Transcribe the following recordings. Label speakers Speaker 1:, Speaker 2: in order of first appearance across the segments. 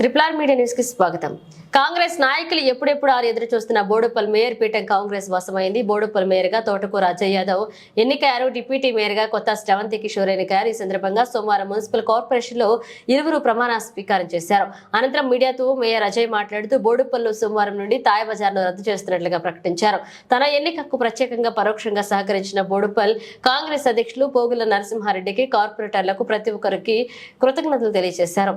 Speaker 1: Triple R media న్యూస్కి స్వాగతం. కాంగ్రెస్ నాయకులు ఎప్పుడెప్పుడు ఆరు ఎదురు చూస్తున్న బోడుపల్ మేయర్ పీఠం కాంగ్రెస్ వశమైంది బోడుపల్ మేయర్గా తోటకూర అజయ్ యాదవ్ ఎన్నికయ్యారు డిప్యూటీ మేయర్గా కొత్త శ్రవంతి కిషోర్ ఎన్నికయ్యారు. ఈ సందర్భంగా సోమవారం మున్సిపల్ కార్పొరేషన్లో ఇరువురు ప్రమాణ స్వీకారం చేశారు. అనంతరం మీడియాతో మేయర్ అజయ్ మాట్లాడుతూ బోడుపల్లు సోమవారం నుండి తాయ్ బజార్ను రద్దు చేస్తున్నట్లుగా ప్రకటించారు. తన ఎన్నికకు ప్రత్యేకంగా పరోక్షంగా సహకరించిన బోడుపల్ కాంగ్రెస్ అధ్యక్షులు పోగుల నరసింహారెడ్డికి కార్పొరేటర్లకు ప్రతి ఒక్కరికి కృతజ్ఞతలు తెలియజేశారు.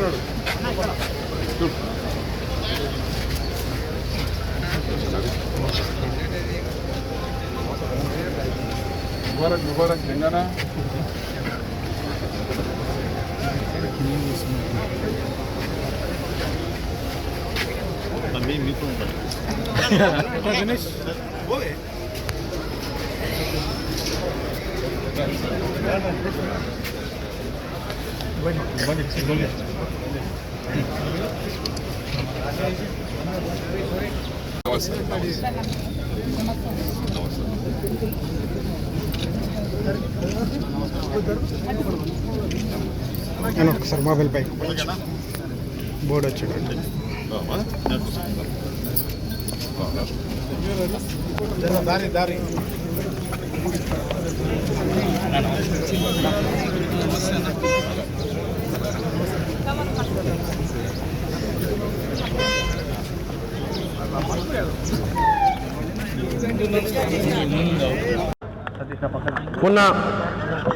Speaker 2: మాట్లాడు Mubarak Mubarak Telangana Também me conta. Ganesh. Boa. Thank you.
Speaker 3: నేను ఒకసారి మొబైల్ పై బోర్డు వచ్చాడు దారి దారి
Speaker 4: మొన్న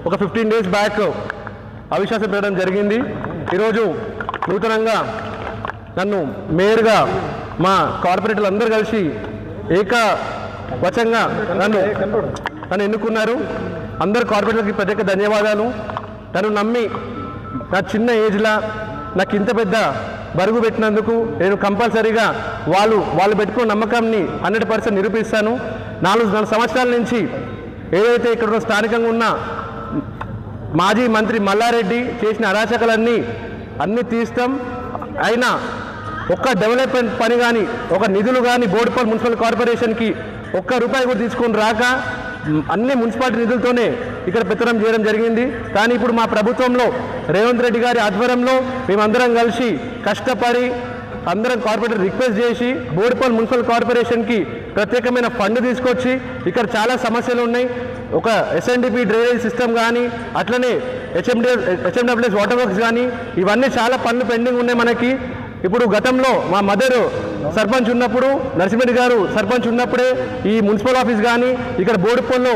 Speaker 4: ఒక ఫిఫ్టీన్ డేస్ బ్యాక్ అవిశ్వాసం పెట్టడం జరిగింది. ఈరోజు నూతనంగా నన్ను మేయర్గా మా కార్పొరేటర్లు అందరూ కలిసి ఏకవచంగా నన్ను నన్ను ఎన్నుకున్నారు. అందరు కార్పొరేటర్లకి ప్రత్యేక ధన్యవాదాలు. నన్ను నమ్మి నా చిన్న ఏజ్లా నాకు ఇంత పెద్ద బరుగు పెట్టినందుకు నేను కంపల్సరీగా వాళ్ళు వాళ్ళు పెట్టుకున్న నమ్మకాన్ని హండ్రెడ్ పర్సెంట్ నిరూపిస్తాను. నాలుగు నాలుగు సంవత్సరాల నుంచి ఏదైతే ఇక్కడ స్థానికంగా ఉన్న మాజీ మంత్రి మల్లారెడ్డి చేసిన అరాచకలన్నీ అన్నీ తీస్తాం. అయినా ఒక్క డెవలప్మెంట్ పని కానీ ఒక నిధులు కానీ బోర్డుపల్ మున్సిపల్ కార్పొరేషన్కి ఒక్క రూపాయి కూడా తీసుకొని రాక అన్ని మున్సిపాలిటీ నిధులతోనే ఇక్కడ పెత్తనం చేయడం జరిగింది. కానీ ఇప్పుడు మా ప్రభుత్వంలో రేవంత్ రెడ్డి గారి ఆధ్వర్యంలో మేమందరం కలిసి కష్టపడి అందరం కార్పొరేటర్ రిక్వెస్ట్ చేసి బోడిపల్ మున్సిపల్ కార్పొరేషన్కి ప్రత్యేకమైన ఫండ్ తీసుకొచ్చి ఇక్కడ చాలా సమస్యలు ఉన్నాయి. ఒక ఎస్ఎన్డిపి డ్రైనేజ్ సిస్టమ్ కానీ అట్లనే హెచ్ఎండి హెచ్ఎండబ్ల్యూఎస్ వాటర్ వర్క్స్ కానీ ఇవన్నీ చాలా పనులు పెండింగ్ ఉన్నాయి మనకి. ఇప్పుడు గతంలో మా మదర్ సర్పంచ్ ఉన్నప్పుడు నరసింహరెడ్డి గారు సర్పంచ్ ఉన్నప్పుడే ఈ మున్సిపల్ ఆఫీస్ కానీ ఇక్కడ బోడిపల్లో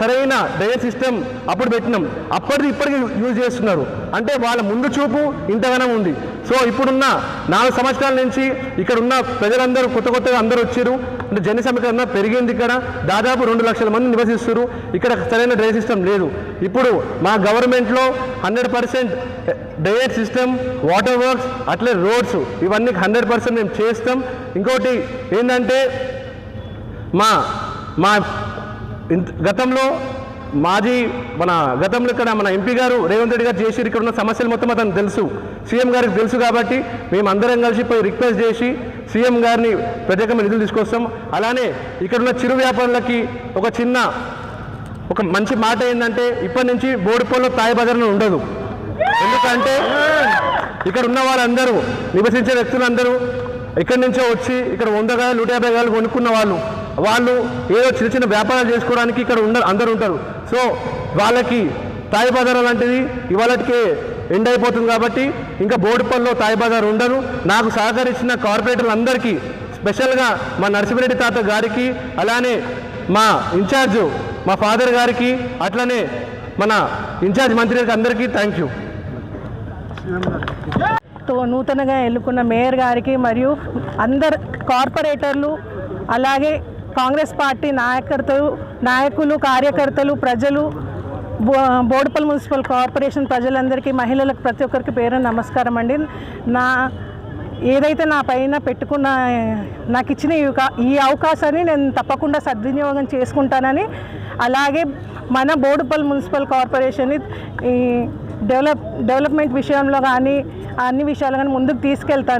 Speaker 4: సరైన డ్రైనేజ్ సిస్టమ్ అప్పుడు పెట్టినాం. అప్పటిది ఇప్పటికి యూజ్ చేస్తున్నారు. అంటే వాళ్ళ ముందు చూపు ఇంతగానం ఉంది. సో సో ఇప్పుడున్న నాలుగు సంవత్సరాల నుంచి ఇక్కడ ఉన్న ప్రజలందరూ కొత్త కొత్తగా అందరూ వచ్చారు. అంటే జన సమీకరణ పెరిగింది ఇక్కడ. దాదాపు రెండు లక్షల మంది నివసిస్తారు ఇక్కడ సరైన డ్రైనేజ్ సిస్టమ్ లేదు. ఇప్పుడు మా గవర్నమెంట్లో hundred percent drainage system water works అట్లే రోడ్స్ ఇవన్నీ హండ్రెడ్ పర్సెంట్ మేము చేస్తాం. ఇంకోటి ఏంటంటే మా మా ఇంత- గతంలో మాజీ మన గతంలో ఇక్కడ మన ఎంపీ గారు రేవంత్ రెడ్డి గారు చేసి ఇక్కడ ఉన్న సమస్యలు మొత్తం అతను తెలుసు. సీఎం గారికి తెలుసు కాబట్టి మేము అందరం కలిసి పోయి రిక్వెస్ట్ చేసి సీఎం గారిని ప్రత్యేకమైన నిధులు తీసుకొస్తాం. అలానే ఇక్కడ ఉన్న చిరు వ్యాపారులకి ఒక చిన్న ఒక మంచి మాట ఏంటంటే ఇప్పటి నుంచి బోడిపోల్లో తాయి బజార్లు ఉండదు. ఎందుకంటే ఇక్కడ ఉన్న వాళ్ళందరూ నివసించే వ్యక్తులందరూ ఇక్కడి నుంచో వచ్చి ఇక్కడ వంద గాయలు నూట యాభై గాయలు కొనుక్కున్న వాళ్ళు. వాళ్ళు ఏదో చిన్న చిన్న వ్యాపారాలు చేసుకోవడానికి ఇక్కడ ఉండ అందరూ ఉంటారు. సో వాళ్ళకి తాయి బజార్ లాంటిది ఇవాళకి ఎండ్ అయిపోతుంది కాబట్టి ఇంకా బోడిపల్లో తాయి బజార్ ఉండరు నాకు సహకరించిన కార్పొరేటర్లందరికీ స్పెషల్గా మా నరసింహరెడ్డి తాత గారికి అలానే మా ఇన్ఛార్జ్ మా ఫాదర్ గారికి అట్లనే మన ఇన్ఛార్జ్ మంత్రి గారికి అందరికీ థ్యాంక్ యూ.
Speaker 5: నూతనంగా ఎన్నుకున్న మేయర్ గారికి మరియు అందరు కార్పొరేటర్లు అలాగే కాంగ్రెస్ పార్టీ నాయకర్తలు నాయకులు కార్యకర్తలు ప్రజలు బో బోడుపల్ మున్సిపల్ కార్పొరేషన్ ప్రజలందరికీ మహిళలకు ప్రతి ఒక్కరికి పేరు నమస్కారం అండి. నా ఏదైతే నా పైన పెట్టుకున్న నాకు ఇచ్చిన ఈ అవకాశాన్ని నేను తప్పకుండా సద్వినియోగం చేసుకుంటానని అలాగే మన బోడుపల్ మున్సిపల్ కార్పొరేషన్ ఈ డెవలప్ డెవలప్మెంట్ విషయంలో కానీ అన్ని విషయాలు కానీ ముందుకు తీసుకెళ్తాను.